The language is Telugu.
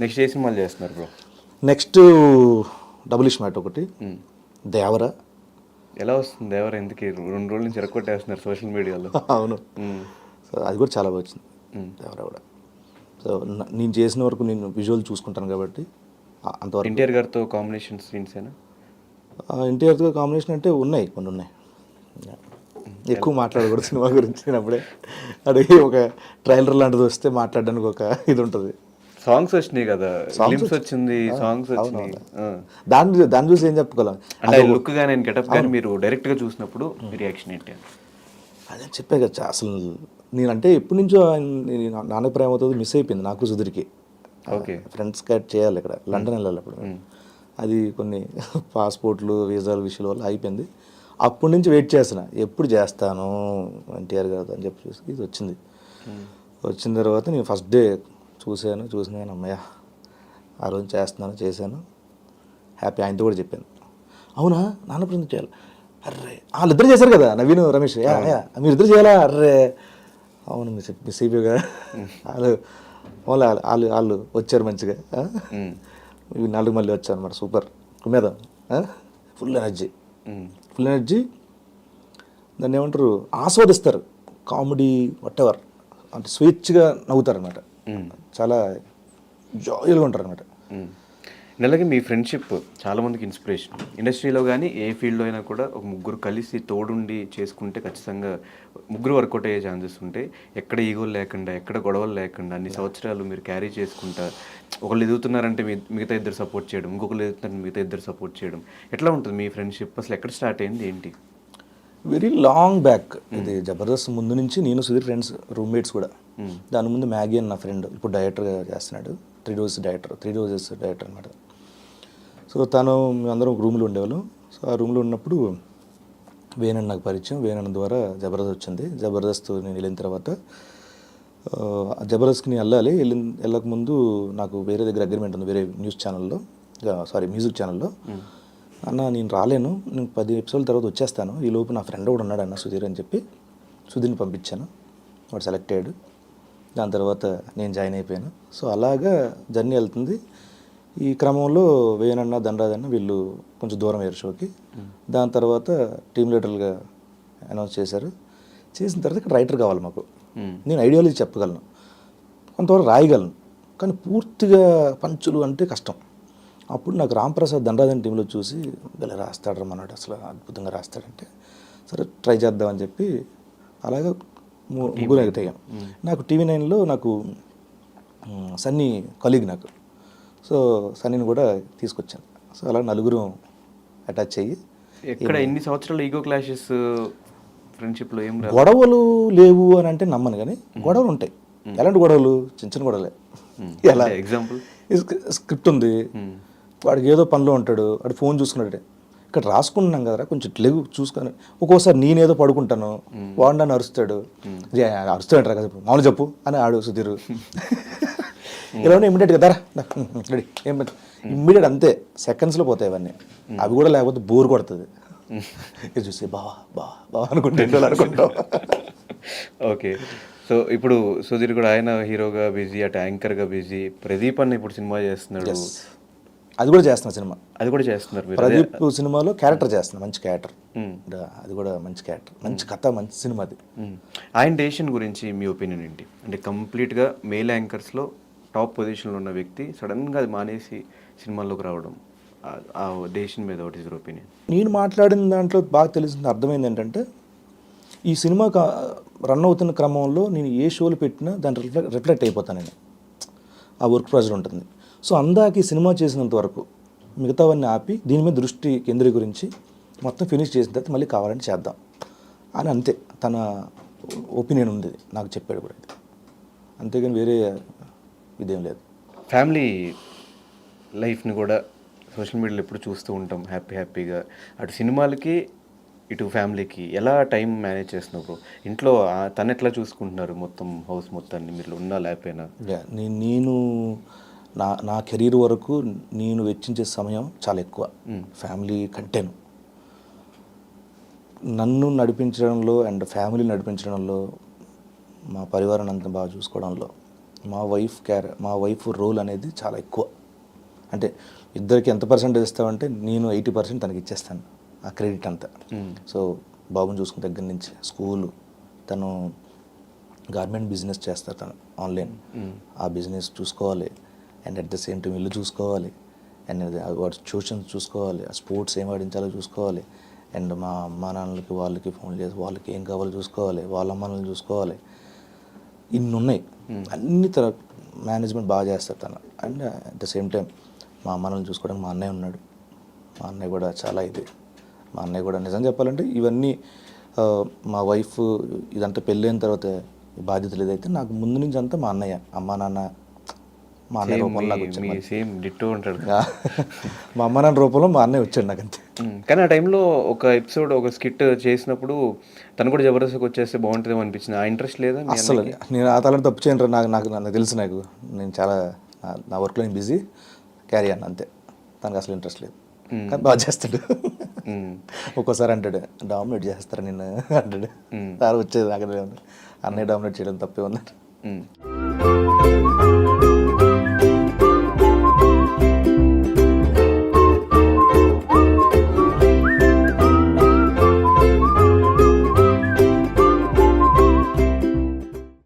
నెక్స్ట్ ఏ సినిమాలు చేస్తున్నారు బ్రో నెక్స్ట్ డబుల్ ఇష్మాట్ ఒకటి. దేవర. ఎలా వస్తుంది ఎవరు ఎందుకు? రెండు రోజుల నుంచి ఎరగొట్టేస్తున్నారు సోషల్ మీడియాలో అవును. సో అది కూడా చాలా బాగా వచ్చింది. దేవర కూడా. సో నేను చేసిన వరకు నేను విజువల్ చూసుకుంటాను కాబట్టి అంతవరకు. ఎన్టీఆర్ గారితో కాంబినేషన్ సీన్స్ ఏనా? ఎన్టీఆర్తో కాంబినేషన్ అంటే ఉన్నాయి కొన్ని ఉన్నాయి. ఎక్కువ మాట్లాడకూడదు సినిమా గురించి అప్పుడే అడిగి ఒక ట్రైలర్ లాంటిది వస్తే మాట్లాడడానికి ఒక ఇది ఉంటుంది. సాంగ్స్ వచ్చినాయి కదా. ఫిలిమ్స్ వచ్చింది సాంగ్స్ వచ్చినాయి. ఆ. దాన్ని దాన్ని చూసి ఏం చెప్పగలం అంటే లుక్గా నేను గెటప్ కానీ మీరు డైరెక్ట్గా చూసినప్పుడు మీ రియాక్షన్ ఏంటి అదే? చెప్పే కదా అసలు నేనంటే ఎప్పటి నుంచో నాన్న ప్రేమ అవుతుంది మిస్ అయిపోయింది నాకు సుధీర్కి. ఓకే. ఫ్రెండ్స్ క్యాట్ చేయాలి ఇక్కడ లండన్ వెళ్ళాలి అప్పుడు అది కొన్ని పాస్పోర్ట్లు వీసాల విషయాల వల్ల అయిపోయింది. అప్పటి నుంచి వెయిట్ చేస్తున్నా ఎప్పుడు చేస్తాను ఎన్టీఆర్ గారు అని చెప్పి చూసి ఇది వచ్చింది. వచ్చిన తర్వాత నేను ఫస్ట్ డే చూశాను చూసిన కానీ అమ్మయ్య ఆ రోజు చేస్తున్నాను చేశాను. హ్యాపీ ఆయనతో కూడా చెప్పాను. అవునా? నాన్న ప్రజెంట్ చేయాలి? అర్రే వాళ్ళిద్దరు చేశారు కదా నవీన్ రమేష్. మీరిద్దరు చేయాలా? అర్రే. అవును మిస్ మిస్ అయిపోయా వాళ్ళు వాళ్ళు వాళ్ళు వాళ్ళు వచ్చారు మంచిగా. నాలుగు మళ్ళీ వచ్చారు అనమాట సూపర్. కుమేదా ఫుల్ ఎనర్జీ. Full energy. దాన్ని ఏమంటారు? ఆస్వాదిస్తారు. కామెడీ ఎవర్ అంటే స్వేచ్ఛగా నవ్వుతారు అనమాట చాలా జాయిల్గా ఉంటారు అనమాట అలాగే మీ ఫ్రెండ్షిప్ చాలా మందికి ఇన్స్పిరేషన్. ఇండస్ట్రీలో కానీ ఏ ఫీల్డ్లో అయినా కూడా ఒక ముగ్గురు కలిసి తోడుండి చేసుకుంటే ఖచ్చితంగా ముగ్గురు వర్కౌట్ అయ్యే ఛాన్సెస్ ఉంటాయి. ఎక్కడ ఈగోలు లేకుండా ఎక్కడ గొడవలు లేకుండా అన్ని సంవత్సరాలు మీరు క్యారీ చేసుకుంటా ఒకళ్ళు ఎదుగుతున్నారంటే మీ- మిగతా ఇద్దరు సపోర్ట్ చేయడం ఇంకొకరు ఎదుగుతున్నారంటే మిగతా ఇద్దరు సపోర్ట్ చేయడం. ఎట్లా ఉంటుంది మీ ఫ్రెండ్షిప్? అసలు ఎక్కడ స్టార్ట్ అయింది? ఏంటి? Very long back. ఇది జబర్దస్త్ ముందు నుంచి నేను సుధీర్ ఫ్రెండ్స్ రూమ్మేట్స్ కూడా. దాని ముందు మ్యాగీ అని నా ఫ్రెండ్ ఇప్పుడు డైరెక్టర్గా చేస్తున్నాడు. Three doses director three doses director అనమాట సో తను మేమందరం ఒక రూమ్లో ఉండేవాళ్ళం. సో ఆ రూమ్లో ఉన్నప్పుడు వేణన్ నాకు పరిచయం. వేణన్ ద్వారా జబర్దస్త్ వచ్చింది. జబర్దస్త్ నేను వెళ్ళిన తర్వాత ఆ, జబర్దస్త్కి నేను వెళ్ళాలి. వెళ్ళిన వెళ్ళక ముందు నాకు వేరే దగ్గర అగ్రిమెంట్ ఉంది వేరే న్యూస్ ఛానల్లో సారీ మ్యూజిక్ ఛానల్లో అన్న నేను రాలేను. నేను పది ఎపిసోడ్ల తర్వాత వచ్చేస్తాను. ఈ లోపు నా ఫ్రెండ్ కూడా ఉన్నాడు అన్న సుధీర్ అని చెప్పి. సుధీర్ని పంపించాను. వాడు సెలెక్ట్ అయ్యాడు. దాని తర్వాత నేను జాయిన్ అయిపోయాను. సో అలాగా జర్నీ వెళ్తుంది. ఈ క్రమంలో వేయనన్న దండరాజన్న వీళ్ళు కొంచెం దూరం అయ్యారు షోకి. దాని తర్వాత టీమ్ లీడర్లుగా అనౌన్స్ చేశారు. చేసిన తర్వాత ఇక్కడ రైటర్ కావాలి మాకు. నేను ఐడియాలజీ చెప్పగలను. కొంతవరకు రాయగలను. కానీ పూర్తిగా పంచులు అంటే కష్టం. అప్పుడు నాకు రాంప్రసాద్ దండాదన్ టీంలో చూసి ఇలా రాస్తాడు రమ్మన్నాడు అసలు అద్భుతంగా రాస్తాడంటే. సరే ట్రై చేద్దామని చెప్పి అలాగా ముగ్గురు ఎగతాం నాకు టీవీ నైన్లో నాకు సన్నీ కలీగ్ నాకు. సో సన్నీని కూడా తీసుకొచ్చాను. సో అలా నలుగురు అటాచ్ అయ్యి ఎక్కడ ఎన్ని సంవత్సరాలు ఈగో క్లాషెస్ ఫ్రెండ్షిప్లో ఏం గొడవలు లేవు అని అంటే నమ్మను కానీ గొడవలు ఉంటాయి. ఎలాంటి గొడవలు? చిన్న చిన్న గొడవలే. ఎలా? ఎగ్జాంపుల్ స్క్రిప్ట్ ఉంది. వాడికి ఏదో పనిలో ఉంటాడు వాడు ఫోన్ చూసుకున్నాడు ఇక్కడ రాసుకుంటున్నాం కదరా కొంచెం లేవు చూసుకొని ఒక్కోసారి నేనేదో పడుకుంటాను వాడు నన్ను అరుస్తాడు. "రే, అరుస్తాడు రా చెప్పు మామూలు చెప్పు అని ఆడు సుధీర్. ఇలా ఇమ్మీడియట్ కదా రెడీ ఏం ఇమ్మీడియట్ అంతే సెకండ్స్లో పోతాయి అవన్నీ అవి కూడా లేకపోతే బోర్ కొడుతుంది. ఇది చూసి బావా బావా బావా అనుకుంటే ఎన్ని రోజులు అనుకుంటాం ఓకే. సో ఇప్పుడు సుధీర్ కూడా ఆయన హీరోగా బిజీ అటు యాంకర్గా బిజీ ప్రదీప్ అన్న ఇప్పుడు సినిమా చేస్తున్నాడు. అది కూడా చేస్తున్నా సినిమా. అది కూడా చేస్తున్నారు మీరు. ప్రదీప్ సినిమాలో క్యారెక్టర్ చేస్తున్నా మంచి క్యారెక్టర్. అది కూడా మంచి క్యారెక్టర్ మంచి కథ మంచి సినిమా అది. ఆయన డెసిషన్ గురించి మీ ఒపీనియన్ ఏంటి? అంటే కంప్లీట్గా మేల్ యాంకర్స్లో టాప్ పొజిషన్లో ఉన్న వ్యక్తి సడన్గా అది మానేసి సినిమాల్లోకి రావడం ఆ- డెసిషన్ మీద వాట్ ఇస్ యువర్ ఒపీనియన్? నేను మాట్లాడిన దాంట్లో బాగా తెలిసింది అర్థమైంది ఏంటంటే ఈ సినిమా క- రన్ అవుతున్న క్రమంలో నేను ఏ షోలు పెట్టినా దాని రిఫ్లెక్ట్ రిఫ్లెక్ట్ అయిపోతాను నేను. ఆ వర్క్ ప్రెజర్ ఉంటుంది. సో అందాక సినిమా చేసినంత వరకు మిగతావన్నీ ఆపి దీని మీద దృష్టి కేంద్రీకరించి మొత్తం ఫినిష్ చేసిన తర్వాత మళ్ళీ కావాలంటే చేద్దాం. అని అంతే. తన ఒపీనియన్ ఉంది నాకు చెప్పాడు కూడా ఇది అంతేగాని వేరే ఇదేం లేదు. ఫ్యామిలీ లైఫ్ని కూడా సోషల్ మీడియాలో ఎప్పుడు చూస్తూ ఉంటాం. హ్యాపీ హ్యాపీగా. అటు సినిమాలకి ఇటు ఫ్యామిలీకి ఎలా టైం మేనేజ్ చేస్తున్నావు బ్రో? ఇంట్లో తను ఎట్లా చూసుకుంటున్నారు మొత్తం హౌస్ మొత్తాన్ని? మీరు ఉన్నా లేకపోయినా నేను నా నా కెరీర్ వరకు నేను వెచ్చించే సమయం చాలా ఎక్కువ. ఫ్యామిలీ కంటేను. నన్ను నడిపించడంలో అండ్ ఫ్యామిలీ నడిపించడంలో మా పరివారాన్ని అంత బాగా చూసుకోవడంలో మా వైఫ్ క్యార్ మా వైఫ్ రోల్ అనేది చాలా ఎక్కువ. అంటే ఇద్దరికి ఎంత పర్సెంటేజ్ ఇస్తామంటే నేను ఎయిటీ పర్సెంట్ తనకి ఇచ్చేస్తాను ఆ క్రెడిట్ అంతా. సో బాబుని చూసుకున్న దగ్గర నుంచి స్కూలు తను గార్మెంట్ బిజినెస్ చేస్తారు తను ఆన్లైన్. ఆ బిజినెస్ చూసుకోవాలి. And at the same time ఇల్లు చూసుకోవాలి. అండ్ వాడు ట్యూషన్స్ చూసుకోవాలి. ఆ స్పోర్ట్స్ ఏం ఆడించాలో చూసుకోవాలి. అండ్ మా అమ్మా నాన్నలకి వాళ్ళకి ఫోన్ చేసి వాళ్ళకి ఏం కావాలో చూసుకోవాలి. వాళ్ళ అమ్మ నాన్నలు చూసుకోవాలి. ఇన్ని ఉన్నాయి అన్ని తర మేనేజ్మెంట్ బాగా చేస్తారు తను. And at the same time మా అమ్మని చూసుకోవడానికి మా అన్నయ్య ఉన్నాడు. మా అన్నయ్య కూడా చాలా ఇది. మా అన్నయ్య కూడా నిజం చెప్పాలంటే ఇవన్నీ మా వైఫ్ ఇదంతా పెళ్ళైన తర్వాత బాధ్యతలు ఏదైతే నాకు ముందు నుంచి అంతా మా అన్నయ్య అమ్మా నాన్న మా అన్నయ్య రూపంలో నాకు వచ్చాడు. సేమ్ డిట్టో ఉంటాడు మా అమ్మ నాన్న రూపంలో మా అన్నయ్య వచ్చాడు నాకు అంతే. కానీ ఆ టైంలో ఒక ఎపిసోడ్ ఒక స్కిట్ చేసినప్పుడు తను కూడా జబర్దస్త్కి వచ్చేస్తే బాగుంటుందేమో అనిపించింది ఆ ఇంట్రెస్ట్ లేదా అన్నకి? నేను ఆ తలని తప్పు చేయను నాకు నాకు నాకు తెలుసు నాకు నేను చాలా నా- వర్క్లో నేను బిజీ క్యారీ అన్న అంతే తనకు అసలు ఇంట్రెస్ట్ లేదు కానీ బాగా చేస్తాడు. ఒక్కోసారి అంటాడు డామినేట్ చేస్తారా నిన్ను అంటాడు. సార్ వచ్చేది అక్కడ అన్నయ్య డామినేట్ చేయడం తప్పే మ్మ్.